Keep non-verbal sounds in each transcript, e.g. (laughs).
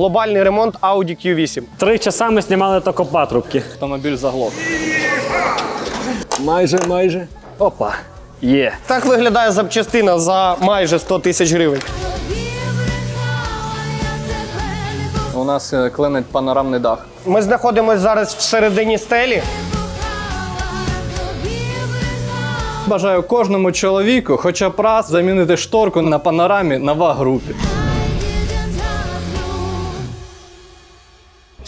глобальний ремонт Audi Q8. Три часа ми знімали тако патрубки. Автомобіль заглох. Майже, майже. Опа. Є. Так виглядає запчастина за майже 100 тисяч гривень. У нас е, клинить панорамний дах. Ми знаходимося зараз всередині стелі. Бажаю кожному чоловіку, хоча б раз замінити шторку на панорамі на ВАГ-групі.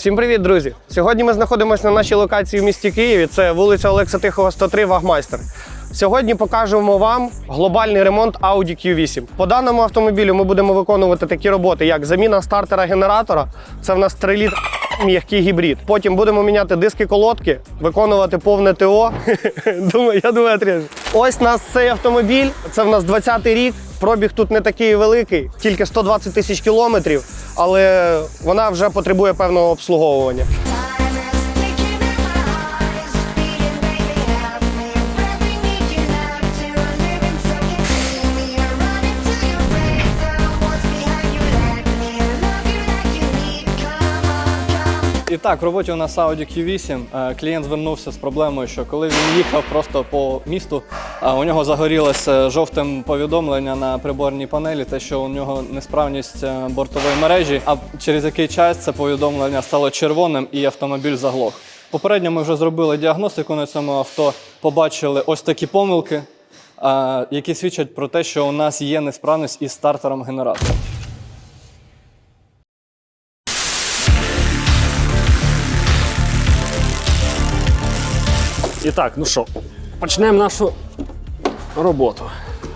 Всім привіт, друзі! Сьогодні ми знаходимося на нашій локації в місті Києві. Це вулиця Олекса Тихого, 103, Вагмайстер. Сьогодні покажемо вам глобальний ремонт Audi Q8. По даному автомобілю ми будемо виконувати такі роботи, як заміна стартера генератора. Це в нас 3 літр м'який гібрид. Потім будемо міняти диски колодки, виконувати повне ТО. (laughs) Думаю, я думаю, отрежу. Ось нас цей автомобіль. Це в нас 20-й рік. Пробіг тут не такий великий, тільки 120 тисяч кілометрів, але вона вже потребує певного обслуговування. І так, в роботі у нас Audi Q8. Е, Клієнт звернувся з проблемою, що коли він їхав просто по місту, е, у нього загорілося жовтим повідомлення на приборній панелі, те, що у нього несправність е, бортової мережі, а через який час це повідомлення стало червоним і автомобіль заглох. Попередньо ми вже зробили діагностику на цьому авто, побачили ось такі помилки, е, які свідчать про те, що у нас є несправність із стартером генератора. І так, ну що, почнемо нашу роботу.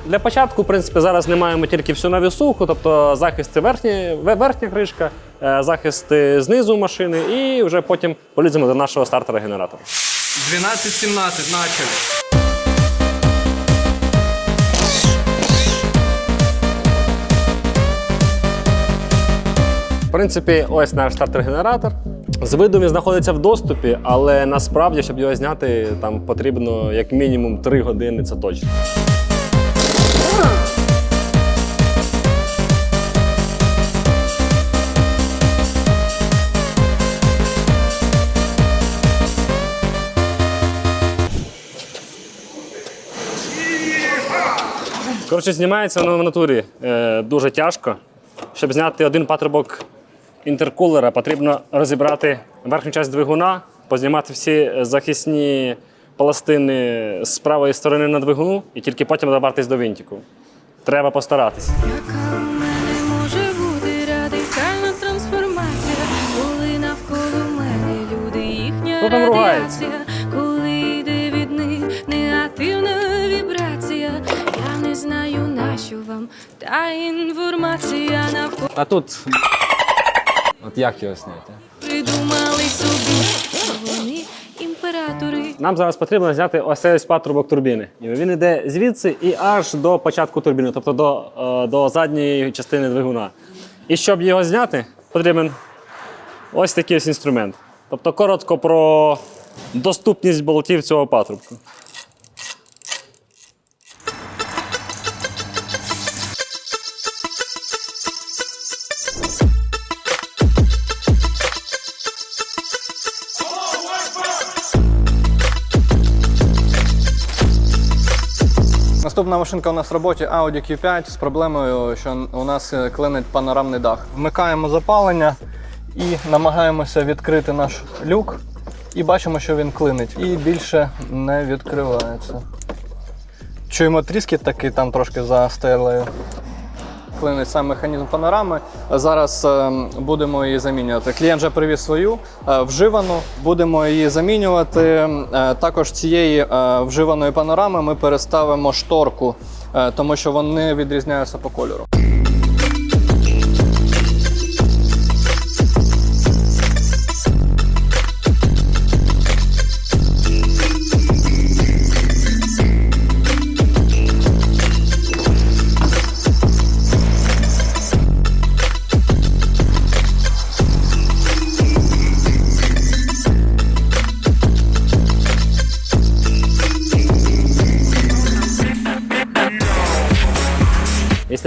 Для початку, в принципі, зараз не маємо тільки всю навісуху, тобто захист це верхні, верхня кришка, е, захист знизу машини, і вже потім поліземо до нашого стартера генератора. 12-17 начали. В принципі, ось наш стартер-генератор. З виду він знаходиться в доступі, але насправді, щоб його зняти, там потрібно як мінімум 3 години, це точно. Коротше, знімається воно в натурі е, дуже тяжко. Щоб зняти один патрубок інтеркулера, потрібно розібрати верхню частину двигуна, познімати всі захисні пластини з правої сторони на двигуну і тільки потім добратися до винтіку. Треба постаратись. Яка у мене може бути радикальна трансформація, коли навколо мене люди їхня Хто там ругається? радіація, коли йде від них негативна вібрація. Я не знаю, нащо вам та інформація навколо А тут. От як його зняти? придумали собі, вони імператори. Нам зараз потрібно зняти ось цей патрубок турбіни. І він йде звідси і аж до початку турбіни, тобто до, е, до задньої частини двигуна. І щоб його зняти, потрібен ось такий ось інструмент. Тобто коротко про доступність болтів цього патрубку. Наступна машинка у нас в роботі Audi Q5 з проблемою, що у нас е, клинить панорамний дах. Вмикаємо запалення і намагаємося відкрити наш люк. І бачимо, що він клинить. І більше не відкривається. Чуємо тріски такий там трошки за стелею. Клинить сам механізм панорами. Зараз е, будемо її замінювати. Клієнт вже привіз свою е, вживану. Будемо її замінювати. Е, також цієї вживаної панорами ми переставимо шторку, тому що вони відрізняються по кольору.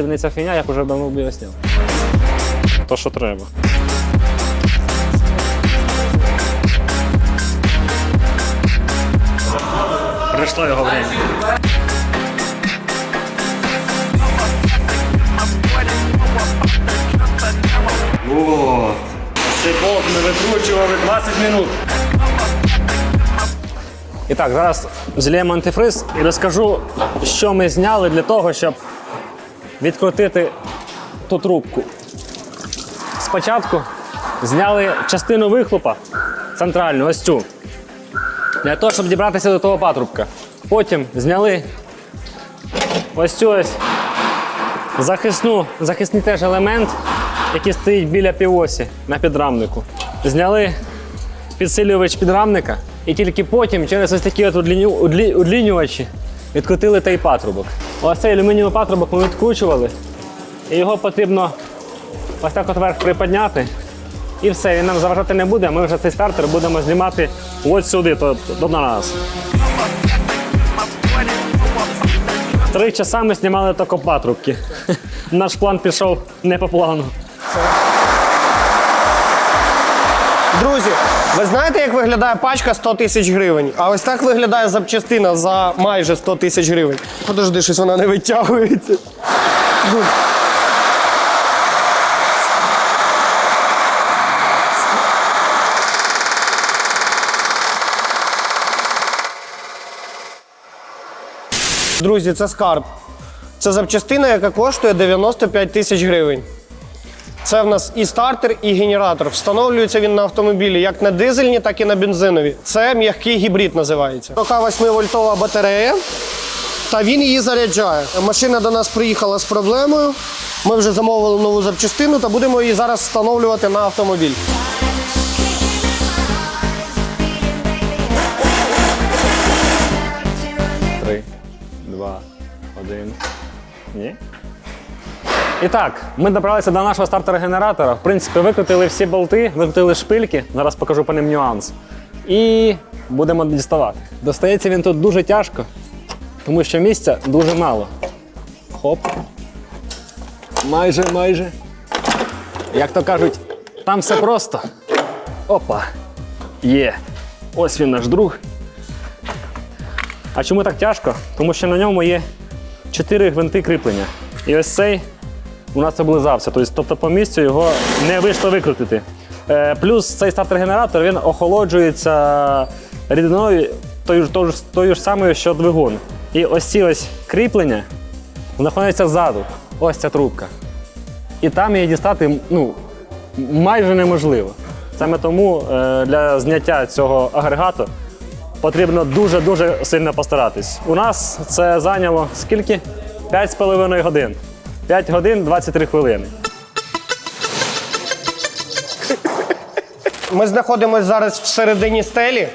не ця фігня, я вже давно б. То, що треба. Прийшло його время. О, цей болт не викручували 20 минут. І так, зараз зліємо антифриз і розкажу, що ми зняли для того, щоб відкрутити ту трубку. Спочатку зняли частину вихлопа центральну, ось цю. Для того, щоб дібратися до того патрубка. Потім зняли ось цю ось захисну, захисний теж елемент, який стоїть біля півосі на підрамнику. Зняли підсилювач підрамника, і тільки потім через ось такі от удлінювачі відкрутили той патрубок. Ось цей алюмінієвий патрубок ми відкручували, і його потрібно ось так от вверх приподняти. І все, він нам заважати не буде. Ми вже цей стартер будемо знімати от сюди, то, до нас. Три часа ми знімали тільки патрубки. (laughs) Наш план пішов не по плану. Друзі, ви знаєте, як виглядає пачка 100 тисяч гривень? А ось так виглядає запчастина за майже 100 тисяч гривень. Подожди, щось вона не витягується. Друзі, це скарб. Це запчастина, яка коштує 95 тисяч гривень. Це в нас і стартер, і генератор. Встановлюється він на автомобілі як на дизельні, так і на бензинові. Це м'який гібрид називається. 48 вольтова батарея, та він її заряджає. Машина до нас приїхала з проблемою. Ми вже замовили нову запчастину та будемо її зараз встановлювати на автомобіль. Три, два, один. Ні. І так, ми добралися до нашого стартера-генератора. В принципі, викрутили всі болти, викрутили шпильки. Зараз покажу по ним нюанс. І будемо діставати. Достається він тут дуже тяжко, тому що місця дуже мало. Хоп. Майже, майже. Як то кажуть, там все просто. Опа. Є. Ось він наш друг. А чому так тяжко? Тому що на ньому є чотири гвинти кріплення. І ось цей у нас облизався. Тобто, тобто по місцю його не вийшло викрутити. Е, плюс цей стартер-генератор він охолоджується рідиною тою, ж- тою, ж- тою ж самою, що двигун. І ось ці ось кріплення знаходяться ззаду. Ось ця трубка. І там її дістати ну, майже неможливо. Саме тому е, для зняття цього агрегату потрібно дуже-дуже сильно постаратись. У нас це зайняло скільки? 5,5 годин. 5 годин 23 хвилини. Ми знаходимося зараз всередині стелі,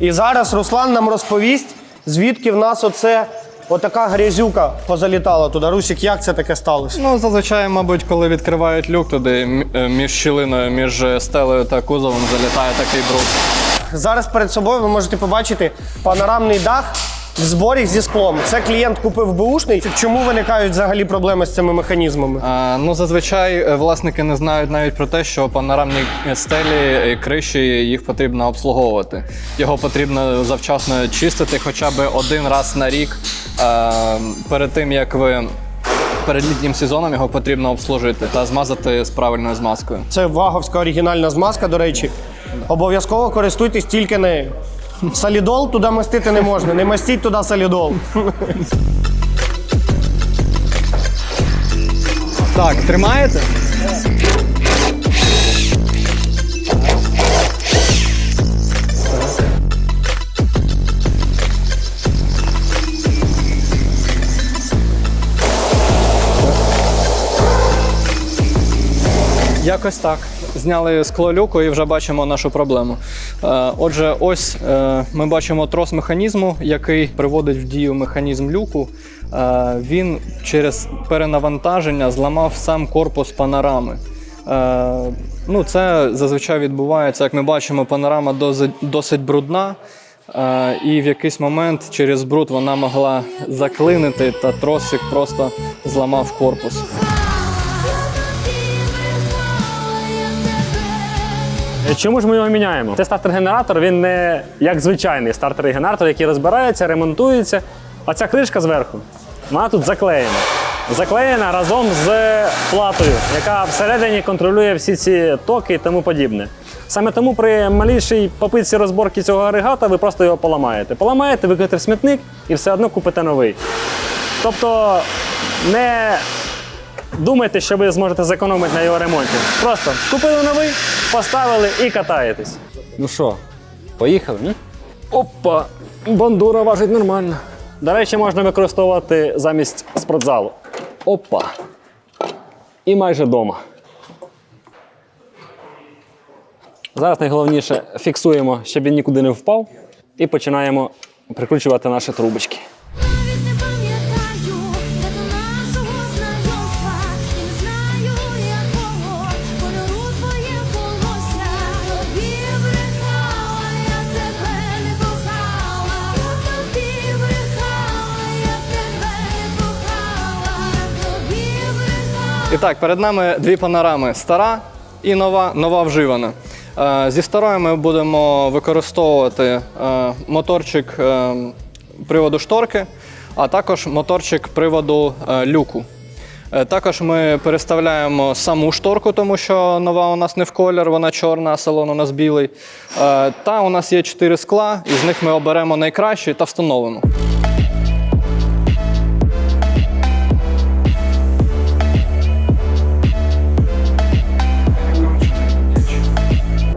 і зараз Руслан нам розповість, звідки в нас оце отака грязюка позалітала туди. Русік, як це таке сталося? Ну, зазвичай, мабуть, коли відкривають люк, туди м- е, між щілиною, між е, стелею та кузовом залітає такий бруд. Зараз перед собою ви можете побачити панорамний дах в зборі зі склом. Це клієнт купив бушний. Чому виникають взагалі проблеми з цими механізмами? А, ну, зазвичай е, власники не знають навіть про те, що панорамні стелі і криші їх потрібно обслуговувати. Його потрібно завчасно чистити хоча б один раз на рік. А, перед тим як ви перед літнім сезоном його потрібно обслужити та змазати з правильною змазкою. Це ваговська оригінальна змазка, до речі. Обов'язково користуйтесь тільки нею. Солідол туди мастити не можна. Не мастіть туди солідол. Так, тримаєте? Якось так. Зняли скло люку і вже бачимо нашу проблему. Е, Отже, ось е, ми бачимо трос механізму, який приводить в дію механізм люку. Е, Він через перенавантаження зламав сам корпус панорами. Ну, це зазвичай відбувається, як ми бачимо, панорама досить, брудна. І в якийсь момент через бруд вона могла заклинити, та тросик просто зламав корпус. Чому ж ми його міняємо? Це стартер-генератор, він не як звичайний стартер-генератор, який розбирається, ремонтується. А ця кришка зверху, вона тут заклеєна. Заклеєна разом з платою, яка всередині контролює всі ці токи і тому подібне. Саме тому при малішій попитці розборки цього агрегата ви просто його поламаєте. Поламаєте, викинете в смітник і все одно купите новий. Тобто не думайте, що ви зможете зекономити на його ремонті. Просто купили новий, поставили і катаєтесь. Ну що, поїхали? Ні? Опа, бандура важить нормально. До речі, можна використовувати замість спортзалу. Опа. І майже вдома. Зараз найголовніше фіксуємо, щоб він нікуди не впав, і починаємо прикручувати наші трубочки. І так, перед нами дві панорами: стара і нова, нова вживана. Е, Зі старою ми будемо використовувати е, моторчик е, приводу шторки, а також моторчик приводу люку. Також ми переставляємо саму шторку, тому що нова у нас не в колір, вона чорна, а салон у нас білий. Та у нас є чотири скла, із них ми оберемо найкращі та встановимо.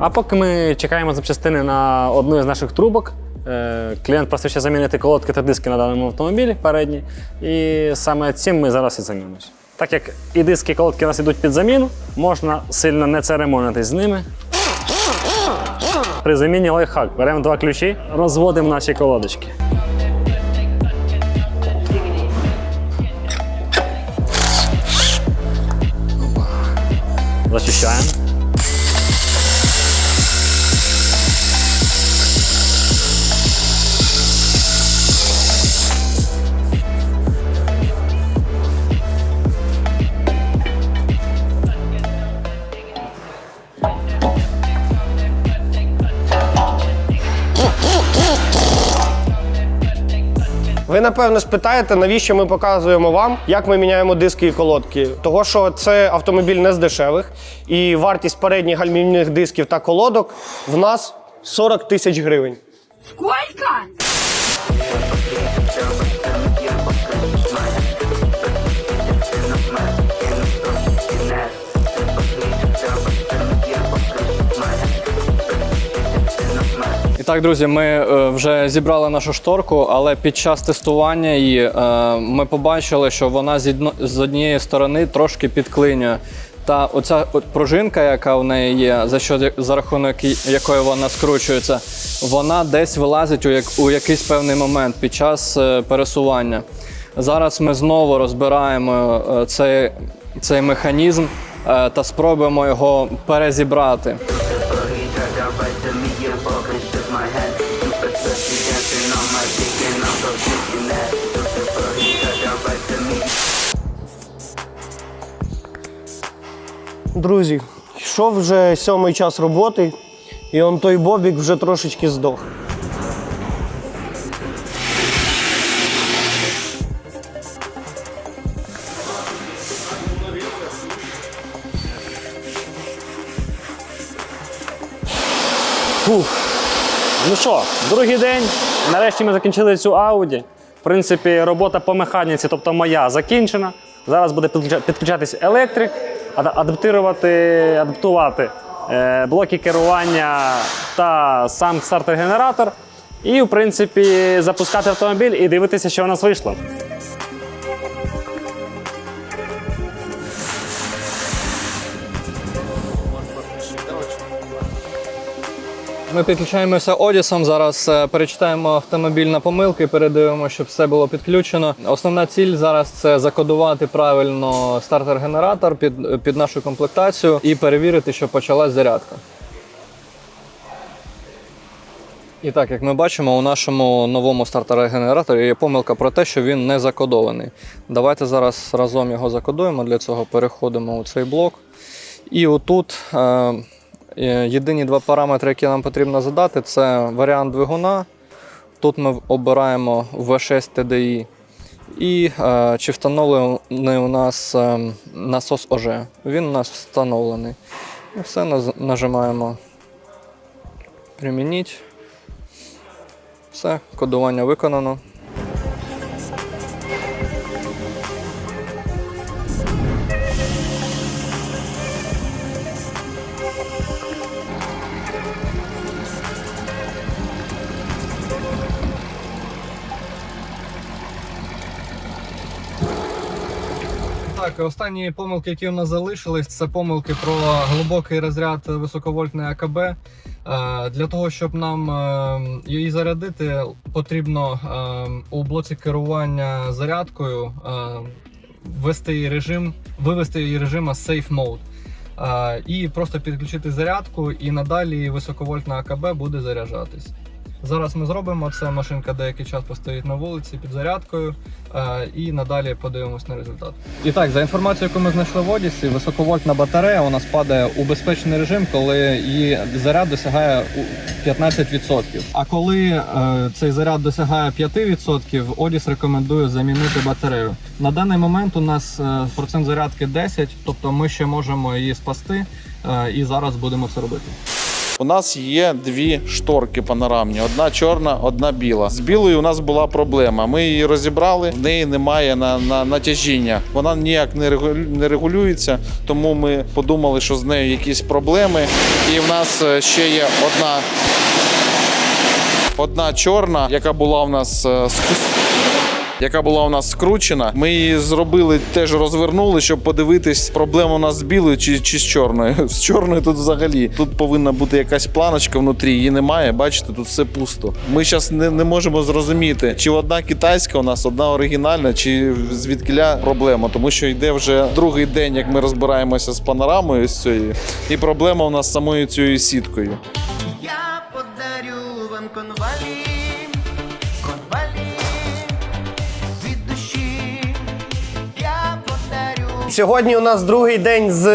А поки ми чекаємо запчастини на одну із наших трубок, е, клієнт просив ще замінити колодки та диски на даному автомобілі передні. І саме цим ми зараз і займемось. Так як і диски, і колодки у нас йдуть під заміну, можна сильно не церемонитись з ними. При заміні лайфхак. Беремо два ключі, розводимо наші колодочки. Зачищаємо. Напевно спитаєте, навіщо ми показуємо вам, як ми міняємо диски і колодки. Того, що це автомобіль не з дешевих, і вартість передніх гальмівних дисків та колодок в нас 40 тисяч гривень. І так, друзі, ми е, вже зібрали нашу шторку, але під час тестування її е, ми побачили, що вона з, однієї сторони трошки підклинює. Та оця пружинка, яка в неї є, за що за рахунок якої вона скручується, вона десь вилазить у, як, у якийсь певний момент під час е, пересування. Зараз ми знову розбираємо цей, цей механізм та спробуємо його перезібрати. Друзі, йшов вже сьомий час роботи, і он той бобік вже трошечки здох. Фух. Ну що, другий день. Нарешті ми закінчили цю Ауді. В принципі, робота по механіці, тобто моя, закінчена. Зараз буде підключа- підключатись електрик, адаптувати, адаптувати е, блоки керування та сам стартер-генератор. І, в принципі, запускати автомобіль і дивитися, що у нас вийшло. Ми підключаємося Одісом. Зараз е, перечитаємо автомобіль на помилки, передивимо, щоб все було підключено. Основна ціль зараз це закодувати правильно стартер-генератор під, під нашу комплектацію і перевірити, що почалась зарядка. І так, як ми бачимо, у нашому новому стартер-генераторі є помилка про те, що він не закодований. Давайте зараз разом його закодуємо. Для цього переходимо у цей блок. І отут е, Єдині два параметри, які нам потрібно задати, це варіант двигуна. Тут ми обираємо V6 TDI. І е, чи встановлений у нас е, насос ОЖ. Він у нас встановлений. І все, нажимаємо Примініть. Все, кодування виконано. Так, останні помилки, які у нас залишились, це помилки про глибокий розряд високовольтної АКБ. Е, Для того, щоб нам е, її зарядити, потрібно е, у блоці керування зарядкою ввести її режим, вивести її режима Safe Mode. І просто підключити зарядку, і надалі високовольтна АКБ буде заряджатись. Зараз ми зробимо це. Машинка деякий час постоїть на вулиці під зарядкою, е, і надалі подивимось на результат. І так, за інформацією, яку ми знайшли в Одісі, високовольтна батарея у нас падає у безпечний режим, коли її заряд досягає у 15%. А коли е, цей заряд досягає 5%, Одіс рекомендує замінити батарею. На даний момент у нас е, процент зарядки 10, тобто ми ще можемо її спасти, і зараз будемо це робити. У нас є дві шторки панорамні: одна чорна, одна біла. З білою у нас була проблема. Ми її розібрали, в неї немає на, на натяжіння. Вона ніяк не регу- не регулюється, тому ми подумали, що з нею якісь проблеми. І в нас е, ще є одна. Одна чорна, яка була у нас е, ск- яка була у нас скручена. Ми її зробили, теж розвернули, щоб подивитись, проблема у нас з білою чи, чи з чорною. (laughs) З чорною тут взагалі. Тут повинна бути якась планочка внутрі, її немає. Бачите, тут все пусто. Ми зараз не, не можемо зрозуміти, чи одна китайська у нас, одна оригінальна, чи звідкиля проблема. Тому що йде вже другий день, як ми розбираємося з панорамою з цією, і проблема у нас самою цією сіткою. Я подарю вам конвалі, Сьогодні у нас другий день з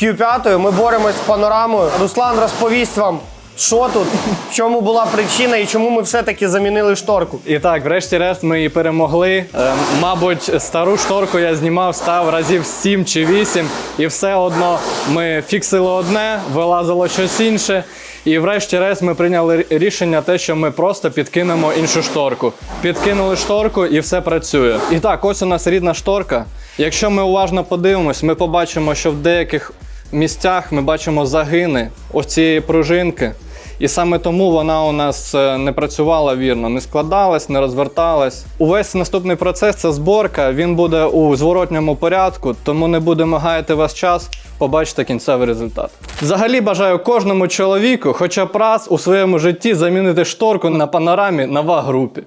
Q5. Ми боремось з панорамою. Руслан розповість вам, що тут, в чому була причина і чому ми все-таки замінили шторку. І так, врешті-решт ми її перемогли. Е, мабуть, стару шторку я знімав, став разів 7 чи 8, і все одно ми фіксили одне, вилазило щось інше. І врешті-решт ми прийняли рішення, те, що ми просто підкинемо іншу шторку. Підкинули шторку і все працює. І так, ось у нас рідна шторка. Якщо ми уважно подивимось, ми побачимо, що в деяких місцях ми бачимо загини ось цієї пружинки. І саме тому вона у нас е, не працювала вірно, не складалась, не розверталась. Увесь наступний процес це зборка. Він буде у зворотньому порядку, тому не будемо гаяти вас час. Побачите кінцевий результат. Взагалі бажаю кожному чоловіку, хоча б раз у своєму житті замінити шторку на панорамі на ВАГ-групі.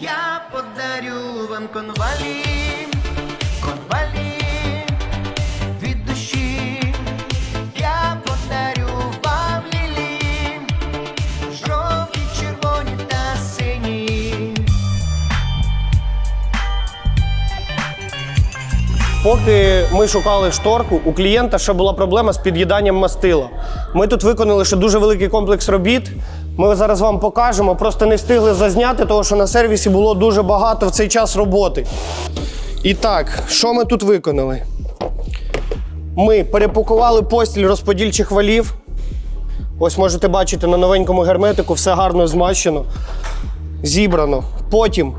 Я подарю вам конвалі, Поки ми шукали шторку, у клієнта ще була проблема з під'їданням мастила. Ми тут виконали ще дуже великий комплекс робіт. Ми зараз вам покажемо, просто не встигли зазняти, тому що на сервісі було дуже багато в цей час роботи. І так, що ми тут виконали? Ми перепакували постіль розподільчих валів. Ось можете бачити на новенькому герметику, все гарно змащено, зібрано. Потім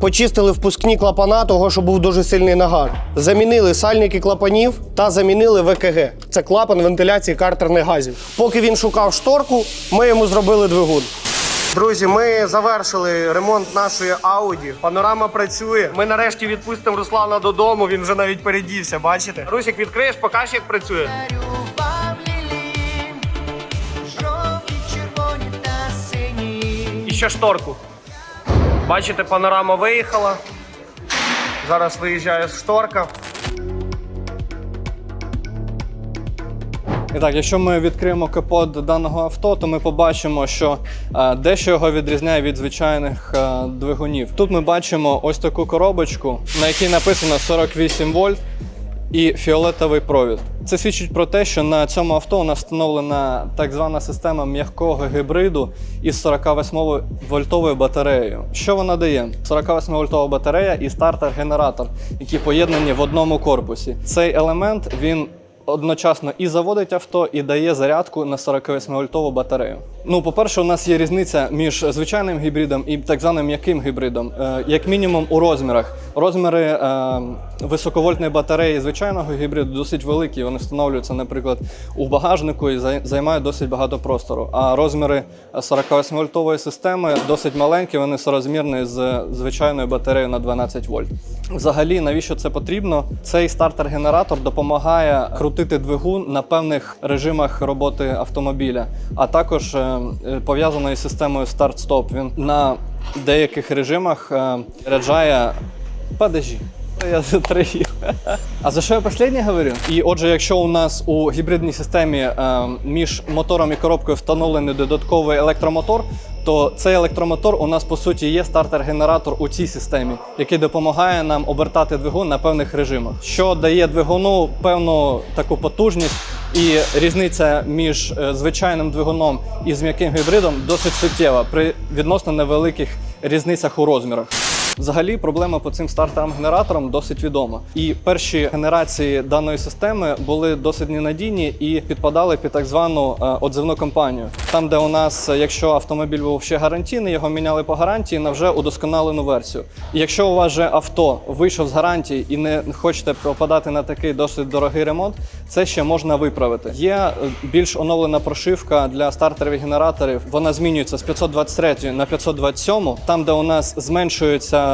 почистили впускні клапана, того, що був дуже сильний нагар. Замінили сальники клапанів та замінили ВКГ. Це клапан вентиляції картерних газів. Поки він шукав шторку, ми йому зробили двигун. Друзі, ми завершили ремонт нашої Audi. Панорама працює. Ми нарешті відпустимо Руслана додому. Він вже навіть передівся. Бачите? Русік, відкриєш, покаж, як працює. І ще шторку. Бачите, панорама виїхала. Зараз виїжджає шторка. І так, якщо ми відкриємо капот даного авто, то ми побачимо, що е, дещо його відрізняє від звичайних е, двигунів. Тут ми бачимо ось таку коробочку, на якій написано 48 вольт. І фіолетовий провід. Це свідчить про те, що на цьому авто у нас встановлена так звана система м'якого гібриду із 48 вольтовою батареєю. Що вона дає? 48 вольтова батарея і стартер-генератор, які поєднані в одному корпусі. Цей елемент він одночасно і заводить авто, і дає зарядку на 48-вольтову батарею. Ну, по-перше, у нас є різниця між звичайним гібридом і так званим м'яким гібридом, Е, як мінімум у розмірах. Розміри е, високовольтної батареї звичайного гібриду досить великі. Вони встановлюються, наприклад, у багажнику і займають досить багато простору. А розміри 48-вольтової системи досить маленькі, вони сорозмірні з звичайною батареєю на 12 вольт. Взагалі, навіщо це потрібно? Цей стартер-генератор допомагає крутити двигун на певних режимах роботи автомобіля, а також е, е, пов'язаний з системою старт-стоп. Він на деяких режимах е, заряджає. Подожди. Я (laughs) затроїв. А за що я останнє говорю? І отже, якщо у нас у гібридній системі е, між мотором і коробкою встановлений додатковий електромотор, то цей електромотор у нас по суті є стартер-генератор у цій системі, який допомагає нам обертати двигун на певних режимах, що дає двигуну певну таку потужність. І різниця між е, звичайним двигуном і з м'яким гібридом досить суттєва при відносно невеликих різницях у розмірах. Взагалі, проблема по цим стартерам-генераторам досить відома. І перші генерації даної системи були досить ненадійні і підпадали під так звану е, отзивну кампанію. Там, де у нас, е, якщо автомобіль був ще гарантійний, його міняли по гарантії на вже удосконалену версію. І якщо у вас же авто вийшов з гарантії і не хочете попадати на такий досить дорогий ремонт, це ще можна виправити. Є е, більш оновлена прошивка для стартерів генераторів. Вона змінюється з 523 на 527, там, де у нас зменшується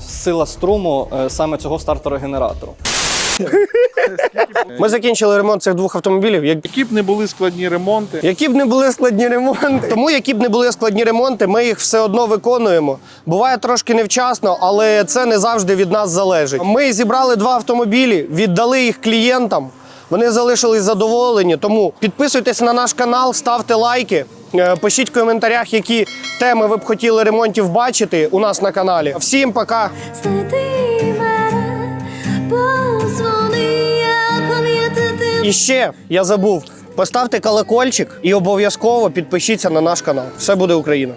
сила струму е, саме цього стартера-генератору. Ми закінчили ремонт цих двох автомобілів. Як- Які б не були складні ремонти, Які б не були складні ремонти, тому які б не були складні ремонти, ми їх все одно виконуємо. Буває трошки невчасно, але це не завжди від нас залежить. Ми зібрали два автомобілі, віддали їх клієнтам. Вони залишились задоволені. Тому підписуйтесь на наш канал, ставте лайки. е, Пишіть в коментарях, які теми ви б хотіли ремонтів бачити у нас на каналі. Всім пока! І ще я забув. Поставте колокольчик і обов'язково підпишіться на наш канал. Все буде Україна!